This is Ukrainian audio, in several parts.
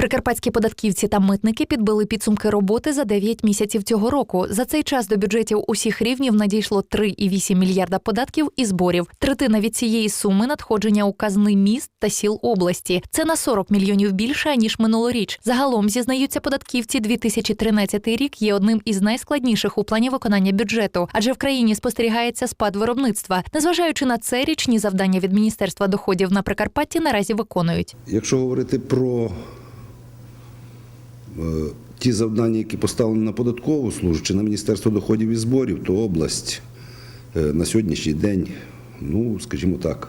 Прикарпатські податківці та митники підбили підсумки роботи за 9 місяців цього року. За цей час до бюджетів усіх рівнів надійшло 3,8 мільярда податків і зборів. Третина від цієї суми надходження у казни міст та сіл області. Це на 40 мільйонів більше ніж минулоріч. Загалом зізнаються податківці. 2013 рік є одним із найскладніших у плані виконання бюджету, адже в країні спостерігається спад виробництва. Незважаючи на це, річні завдання від міністерства доходів на Прикарпатті наразі виконують. Якщо говорити про ті завдання, які поставлені на податкову службу чи на Міністерство доходів і зборів, то область е, на сьогоднішній день, ну, скажімо так,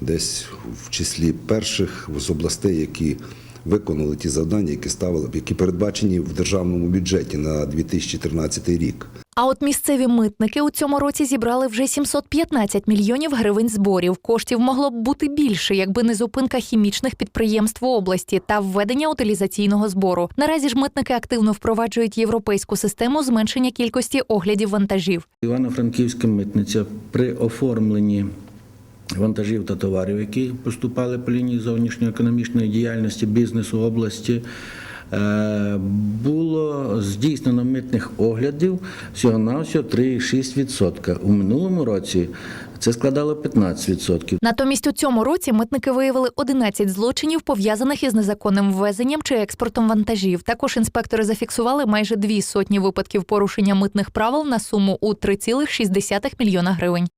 десь в числі перших з областей, які виконали ті завдання, які ставили, які передбачені в державному бюджеті на 2013 рік. А от місцеві митники у цьому році зібрали вже 715 мільйонів гривень зборів. Коштів могло б бути більше, якби не зупинка хімічних підприємств в області та введення утилізаційного збору. Наразі ж митники активно впроваджують європейську систему зменшення кількості оглядів вантажів. Івано-Франківська митниця при оформленні вантажів та товарів, які поступали по лінії зовнішньоекономічної діяльності бізнесу області. Е, Було здійснено митних оглядів всього-навсього 3,6%. У минулому році це складало 15%. Натомість у цьому році митники виявили 11 злочинів, пов'язаних із незаконним ввезенням чи експортом вантажів. Також інспектори зафіксували майже дві сотні випадків порушення митних правил на суму у 3,6 мільйона гривень.